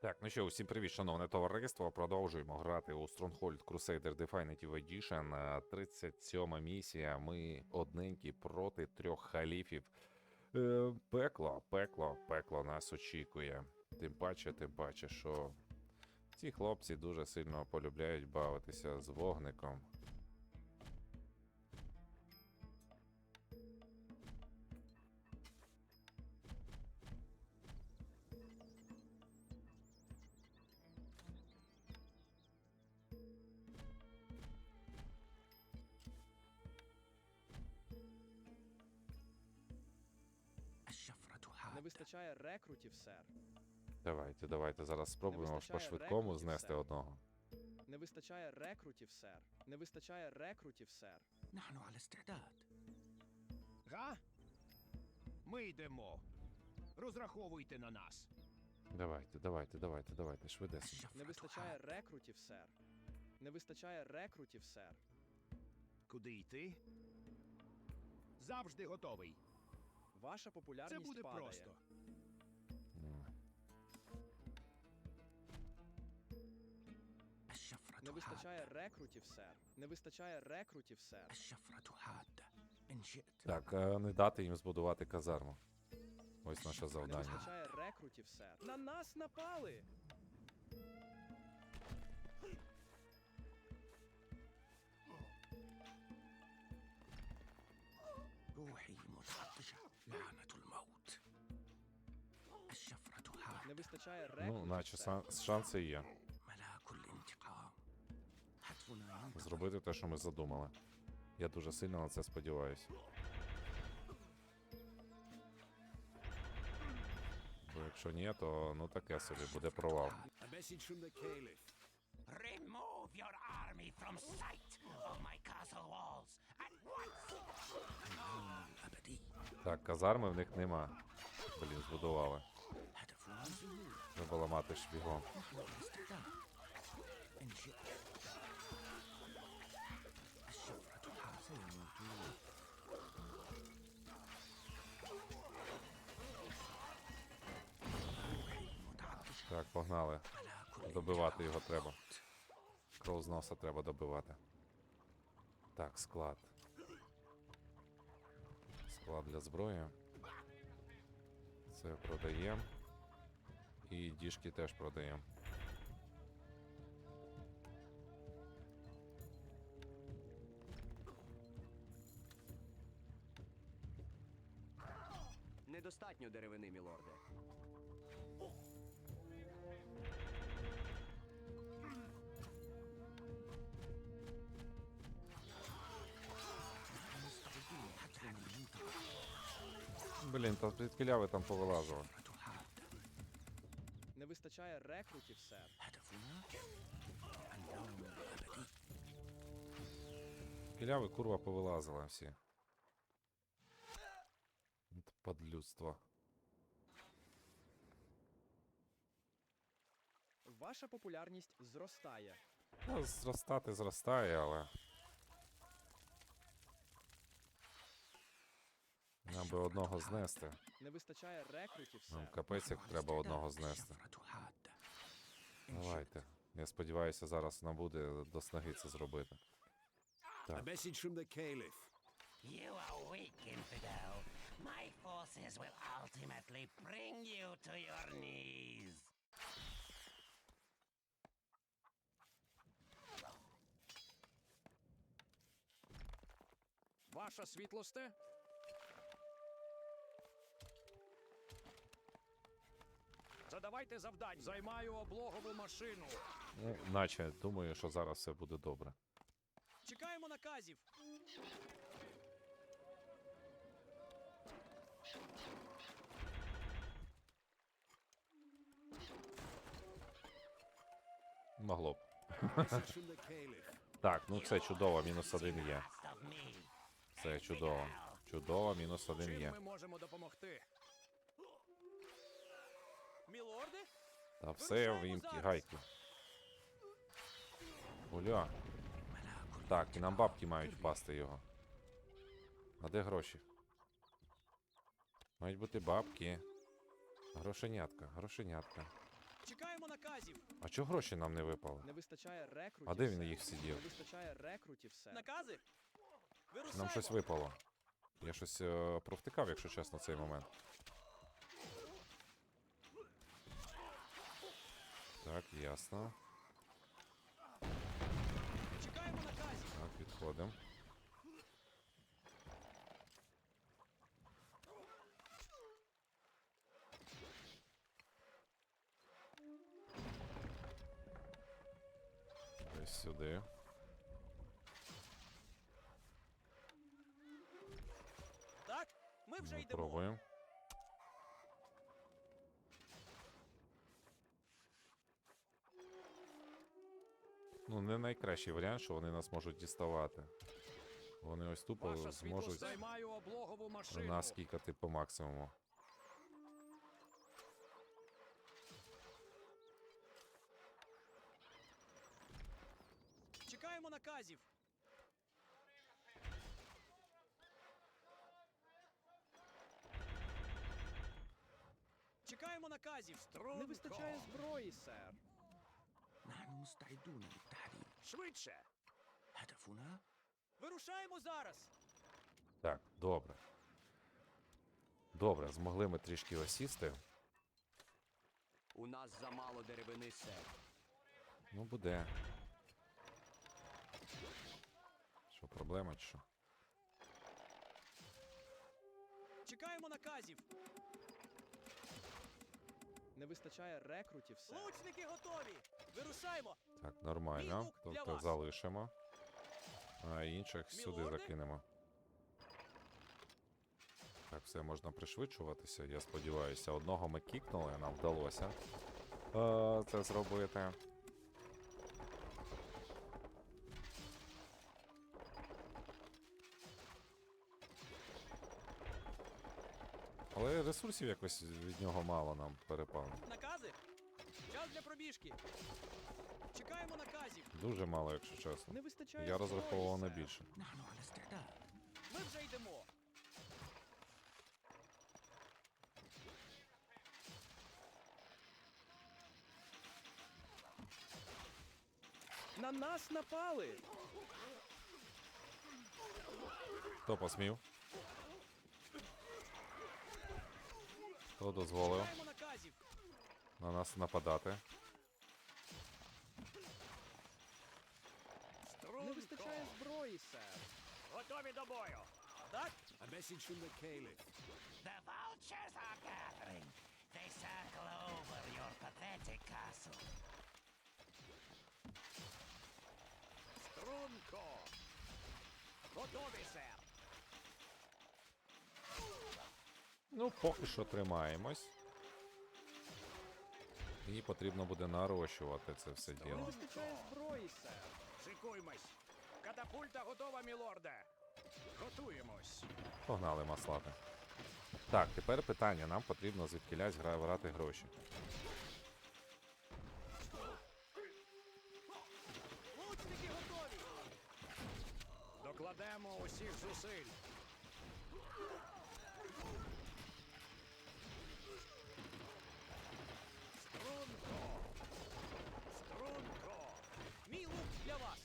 Так, ну що, усім привіт, шановне товариство. Продовжуємо грати у Stronghold Crusader Definitive Edition. Е, 37 місія. Ми одненькі проти трьох халіфів. Е, пекло, пекло, пекло нас очікує. Тим паче, тим паче, що ці хлопці дуже сильно полюбляють бавитися з вогником. вистачає рекрутів, сер. Давайте, давайте зараз спробуємо по швидкому знести одного. Не вистачає рекрутів, сер. Не вистачає рекрутів, сер. Нахну алестедат. Га? Ми йдемо. Розраховуйте на нас. Давайте, давайте, давайте, давайте, швидесенько. Не вистачає рекрутів, сер. Не вистачає рекрутів, сер. Куди йти? Завжди готовий. Ваша популярність Це буде падає. просто. Не вистачає حادة рекрутів, сер. Не вистачає рекрутів, сер. الشفرة حادة إن شئت Так, е, не дати їм збудувати казарму. Ось наше Не завдання. вистачає рекрутів, сер. На нас напали! روحي متعطشة لعنة الموت الشفرة Не حادة вистачає Ну, рекрутів, наче сер. сан- шанси є. зробити те, що ми задумали. Я дуже сильно на це сподіваюся. Бо якщо ні, то ну таке собі буде провал. Remove your army from sight of my castle walls at once! Так, казарми в них нема. Блін, збудували. Треба ламати шпігом. Погнали. Добивати його треба. Кров з носа треба добивати. Так, склад. Склад для зброї. Це продаємо. І діжки теж продаємо. Недостатньо деревини, мілорде. Блін, та звідки ляви там повилазили. Не вистачає рекрутів, сер. Кіляви, курва, повилазили всі. От Ваша популярність зростає. Ну, Зростати зростає, але. Нам би одного знести. Не вистачає рекрутів. Нам капець як треба одного знести. Давайте. Я сподіваюся, зараз нам буде до снаги це зробити. Так. You are weak, infidel. My forces will ultimately bring you to your knees. Ваша світлосте? Задавайте завдання. Займаю облогову машину. ну, наче думаю, що зараз все буде добре. Чекаємо наказів. Могло б. Так, ну це чудово, мінус один є. Це чудово. Чудово, мінус один Чим є. ми можемо допомогти? Мілорди? Та все в імки гайки. Оля. Так, і нам бабки мають впасти його. А де гроші? Мають бути бабки. Грошенятка, грошенятка. Чекаємо наказів. А чого гроші нам не випали? Не вистачає рекрутів. А де він їх сидів? Не вистачає рекрутів все. Накази? Вирушаємо. Нам щось випало. Я щось е, провтикав, якщо чесно, цей момент. Так, ясно. Чекаємо наказів. Так, відходимо. Десь сюди. Так, ми вже Ну, йдемо. Пробуємо. Ну, не найкращий варіант, що вони нас можуть діставати. Вони ось тупо Ваша зможуть нас кікати по максимуму. Чекаємо наказів. Чекаємо наказів. Не вистачає зброї, сер. نحن مستعدون للتحرير Швидше. هدفنا Вирушаємо зараз. Так, добре. Добре, змогли ми трішки осісти. У нас замало деревини, сер. Ну, буде. Що, проблема чи що? Чекаємо наказів. Не вистачає рекрутів, все. Лучники готові. Вирушаємо. Так, нормально. Для Тобто вас. залишимо. А інших сюди закинемо. Так, все можна пришвидшуватися, я сподіваюся. Одного ми кікнули, нам вдалося е, це зробити. Але ресурсів якось від нього мало нам перепало. Накази? Час для пробіжки. Чекаємо наказів. Дуже мало, якщо чесно. Не вистачає. Я розраховував на більше. Ну, Ми вже йдемо. На нас напали. Хто посмів? Хто дозволив на нас нападати? Не вистачає зброї, сер. Готові до бою. Так? A message from the Caliph. The vultures are gathering. They circle over your pathetic castle. Струнко. Готові, сер. Ну, поки що тримаємось. І потрібно буде нарощувати це все Не діло. вистачає зброї, сер. Шикуймось. Катапульта готова, мілорде. Готуємось. Погнали маслати. Так, тепер питання. Нам потрібно звідкілясь гра- брати гроші. Лучники готові. Докладемо усіх зусиль. Струнко. Струнко. Мій лук для вас.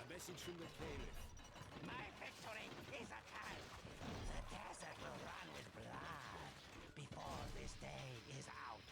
A message from the Caliph. My victory is at hand. The desert will run with blood before this day is out.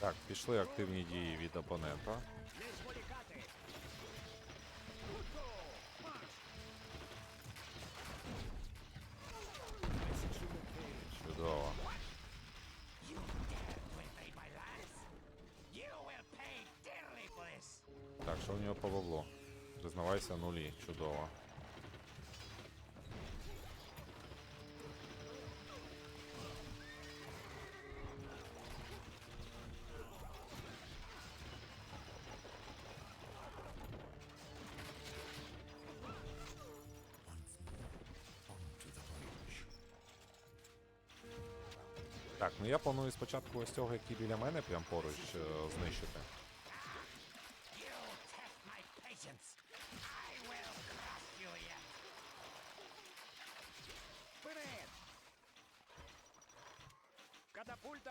Так, пішли активні дії від опонента. Чудово. Так, ну я планую спочатку ось цього, який біля мене, прям поруч е, знищити. You test my patience. I will crush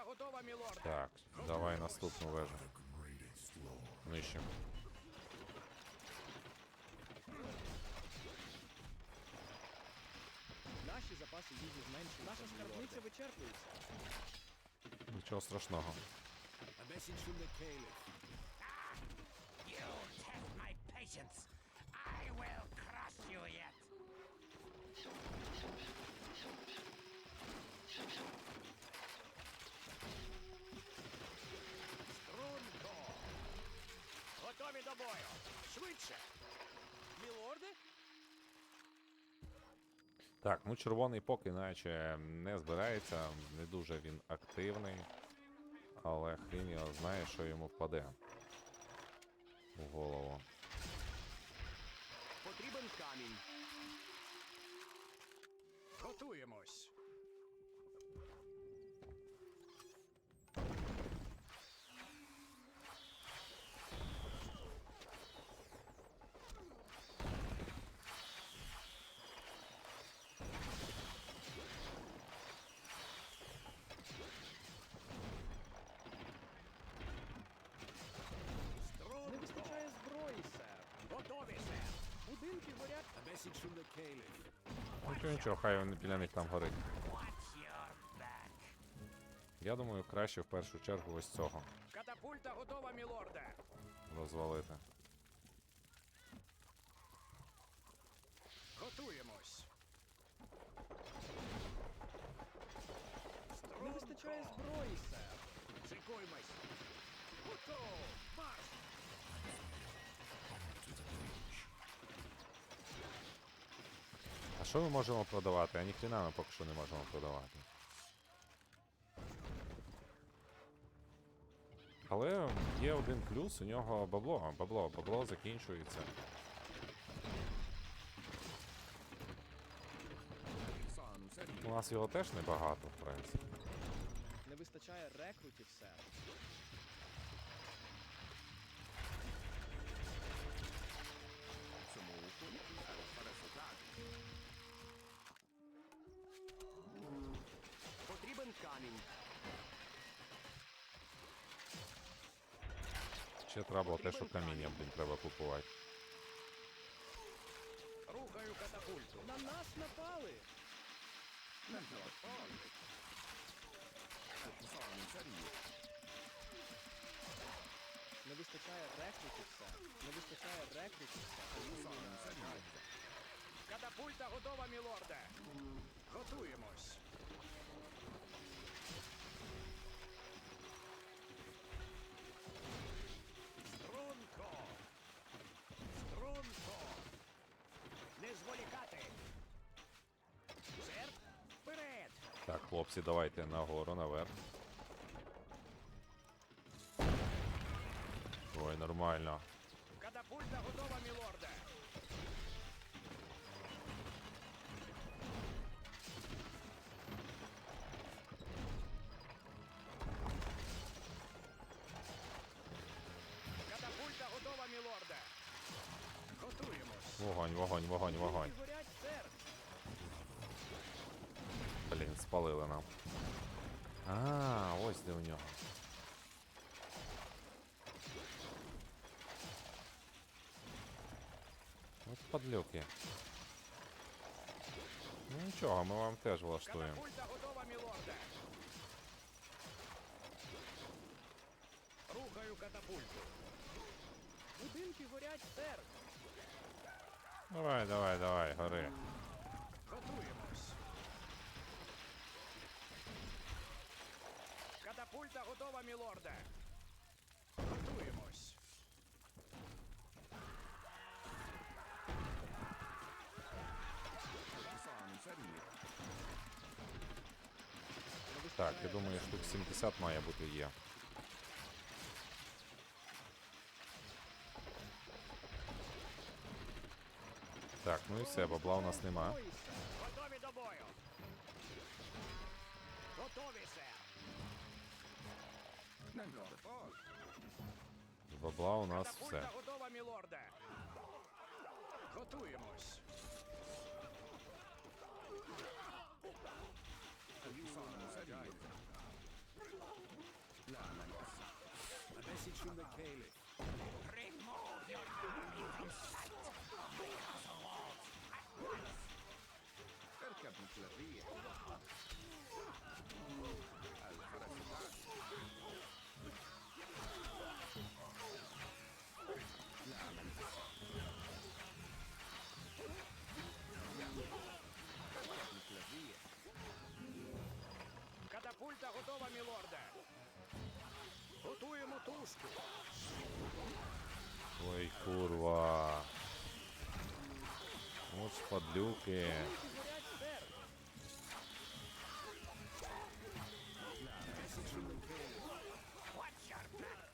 готова, мілорде. Так, давай наступну вежу. Нижче. Наші запаси їжі зменшуються. Наша скарбниця вичерпується. Нічого страшного. A message from the Caliph. You test my patience. I will crush you yet. Струнко. Готові до бою. Швидше. Мілорде? Так, ну червоний поки наче не збирається, не дуже він активний. Але хрін його знає, що йому впаде в голову. Caliph. Нічого, хай він біля них там горить. Я думаю, краще в першу чергу ось цього Катапульта готова, мілорде. розвалити. Готуємось. Не вистачає зброї, сер. Шикуймось. Готов. Марш. Що ми можемо продавати? А ніхрена ми поки що не можемо продавати. Але є один плюс, у нього бабло, бабло, бабло закінчується. У нас його теж небагато, в принципі. Не вистачає рекрутів, сер. Ще треба те, що каміння, блін, треба купувати. Рухаю катапульту. На нас напали! Не вистачає рекрутів. Не вистачає рекрутів. Катапульта готова, мілорде. Готуємось. Хлопці, давайте нагору, наверх. Ой, нормально. Катапульта готова, мілорде. Катапульта готова, мілорде. Готуємось. Вогонь, вогонь, вогонь, вогонь. Горять, сер. Блін, спалили нам. А, ось де у нього. От падлюки. Ну нічого, ми вам теж влаштуємо. Катапульта готова, мілорде. Рухаю катапульту. Будинки горять, сер. Давай, давай, давай, гори. Катапульта готова, мілорде. Готуємось. Так, я думаю, штук 70 має бути є. Так, ну і все, бабла у нас нема. бабла у нас все. готова, мілорде. Готуємось. Десять шум на кейлів.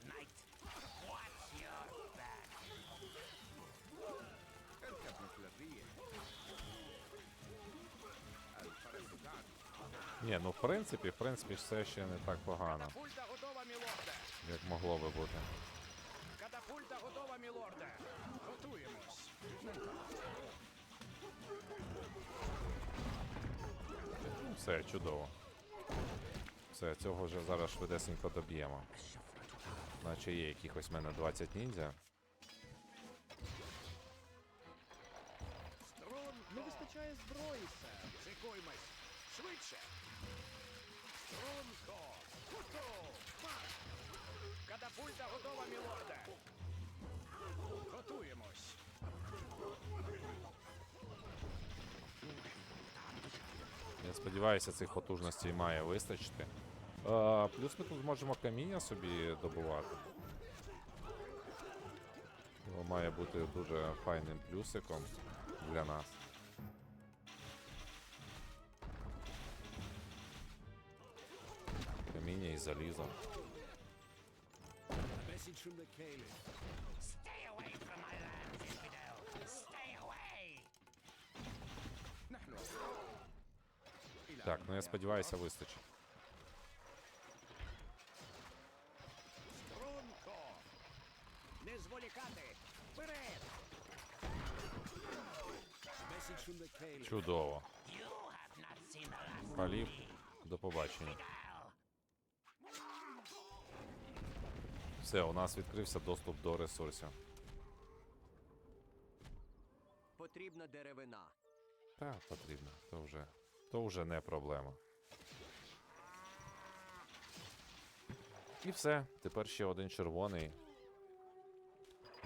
Knight. Watch your back. Ні, ну в принципі, в принципі, все ще не так погано, Катапульта готова, мілорде. як могло би бути. Катапульта готова, мілорде. Готуємось. Все, чудово. Все, цього вже зараз швидесенько доб'ємо. Наче є якихось в мене 20 ніндзя. Струн, Не вистачає зброї, сер. шикуймось. Швидше. Струнко. Готов. Катапульта готова, мілорде. Готуємось. Я сподіваюся, цих потужностей має вистачити. А, плюс ми тут зможемо каміння собі добувати. Його має бути дуже файним плюсиком для нас. Каміння і залізо. Stay away from my lands, infidel. Stay away. Так, ну я сподіваюся, вистачить. Струнко. Не зволікати. Вперед. Чудово. The Халіф, до побачення. Все, у нас відкрився доступ до ресурсів. Потрібна деревина. Так, потрібно. То вже, то вже не проблема. І все. Тепер ще один червоний.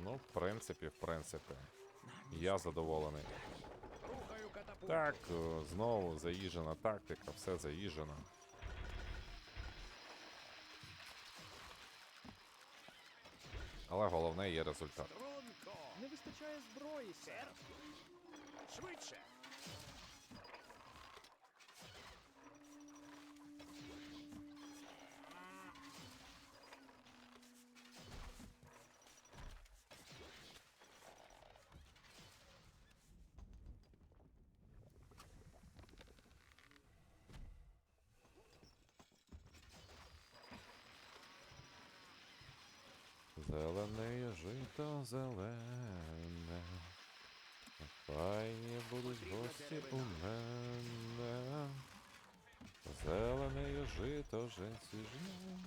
Ну, в принципі, в принципі. Я задоволений. Так, знову заїжджена тактика, все заїжджено. Але головне є результат. Не вистачає зброї, сер. Швидше. Зелене жито зелене. Файні будуть гості у мене. Зелене жито жемчужне.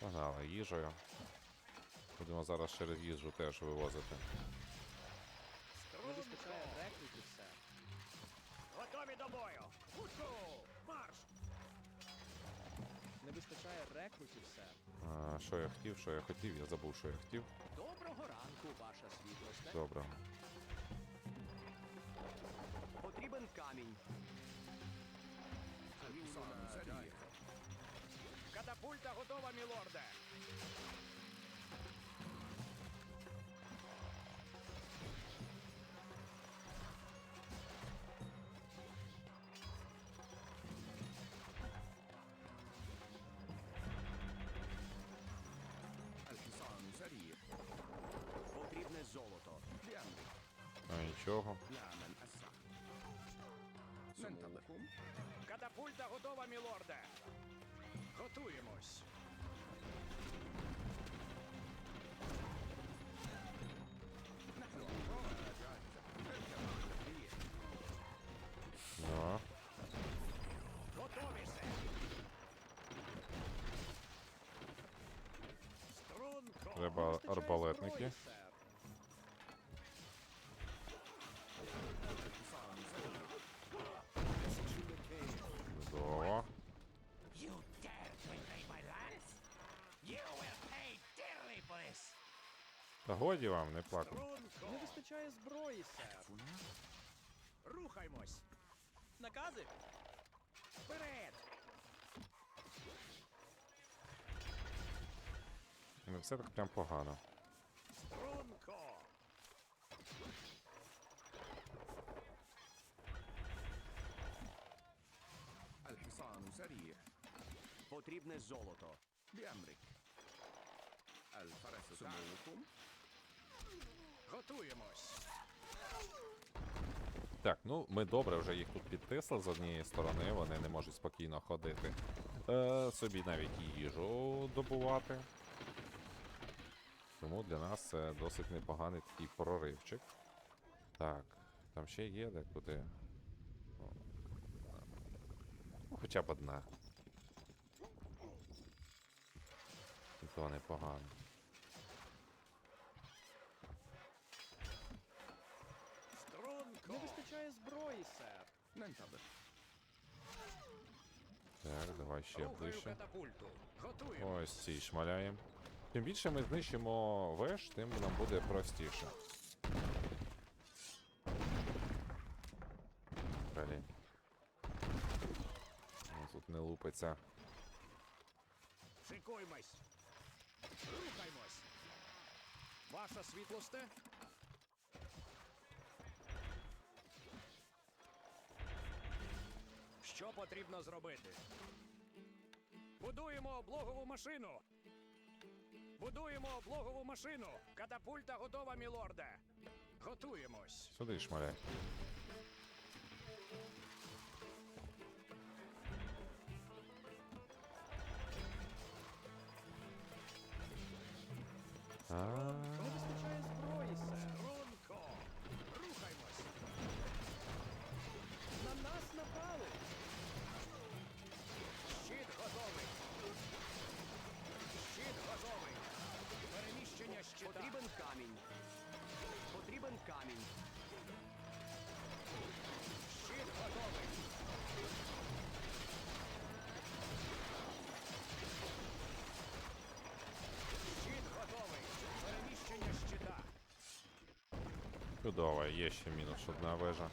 Погнали їжею. Будемо зараз через їжу теж вивозити. Вистачає рекрутів, сер. Готові до бою. Хутко. Марш. Не вистачає рекрутів, сер. А, що я хотів, що я хотів, я забув, що я хотів. Доброго ранку, ваша світлосте. Добре. Потрібен камінь. Катапульта готова, мілорде. нічого. Сумули. Катапульта готова, мілорде. Готуємось. Ну. Готові се. Треба арбалетники. годі вам не плакав. Не вистачає зброї, сер. Рухаймось. Накази? Вперед! Не все так прям погано. Струнко! Альфісан Сарі. Потрібне золото. Діамрик. Альфаресу Сумулукум. Готуємось! Так, ну ми добре вже їх тут підтисли з однієї сторони, вони не можуть спокійно ходити. Е, собі навіть їжу добувати. Тому для нас це досить непоганий такий проривчик. Так, там ще є декуди. О, Ну, хоча б одна. І то непогано. Не не вистачає зброї, сер. Ну, Нентабер. Так, давай ще ближче. Ось ці шмаляємо. Чим більше ми знищимо веш, тим нам буде простіше. Далі. Ну, тут не лупиться. Шикуймось! Рухаймось! Ваша світлосте? Що потрібно зробити? Будуємо облогову машину! Будуємо облогову машину! Катапульта готова, мілорде! Готуємось! Сюди шмаляй. А, чудово, є ще мінус одна вежа.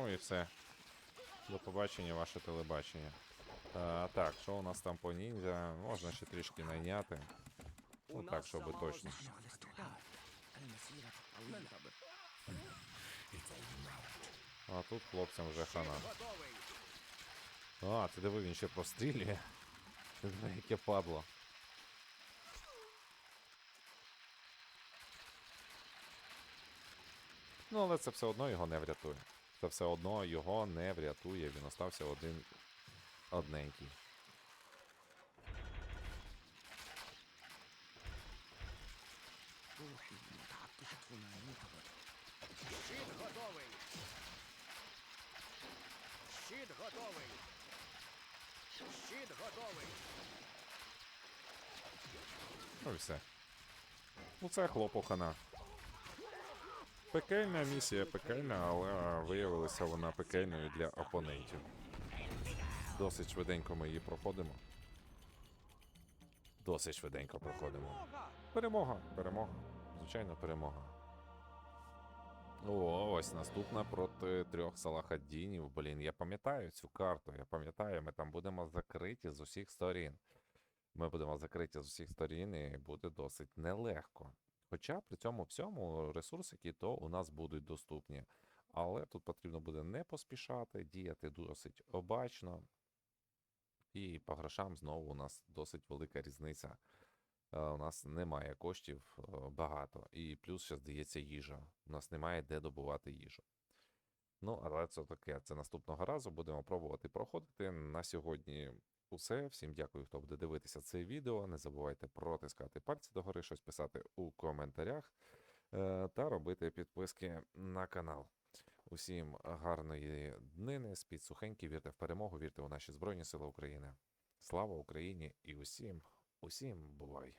Ну і все. До побачення, ваше телебачення. А, Так, що у нас там по ніндзя? Можна ще трішки найняти. Ну так, щоб точно. А тут хлопцям вже хана. А, ти диви, він ще прострілює. Ти диви, яке падло. Ну, але це все одно його не врятує. Це все одно його не врятує. Він остався один одненький. Щит готовий! Щит готовий! Щит готовий! Ну і все. Ну це хлопу хана. Пекельна місія, пекельна, але виявилася вона пекельною для опонентів. Досить швиденько ми її проходимо. Досить швиденько проходимо. Перемога, перемога. Звичайно, перемога. О, ось наступна проти трьох Салахаддінів. Блін, я пам'ятаю цю карту. Я пам'ятаю, ми там будемо закриті з усіх сторін. Ми будемо закриті з усіх сторін і буде досить нелегко. Хоча при цьому всьому ресурсики то у нас будуть доступні. Але тут потрібно буде не поспішати, діяти досить обачно. І по грошам знову у нас досить велика різниця. Е, У нас немає коштів е, багато, і плюс ще здається їжа. У нас немає де добувати їжу. Ну, але це таке. Це наступного разу будемо пробувати проходити. На сьогодні усе. Всім дякую, хто буде дивитися це відео. Не забувайте протискати пальці догори, щось писати у коментарях е, та робити підписки на канал. Усім гарної днини, спіть сухенькі, вірте в перемогу, вірте у наші Збройні Сили України. Слава Україні і усім, усім бувай!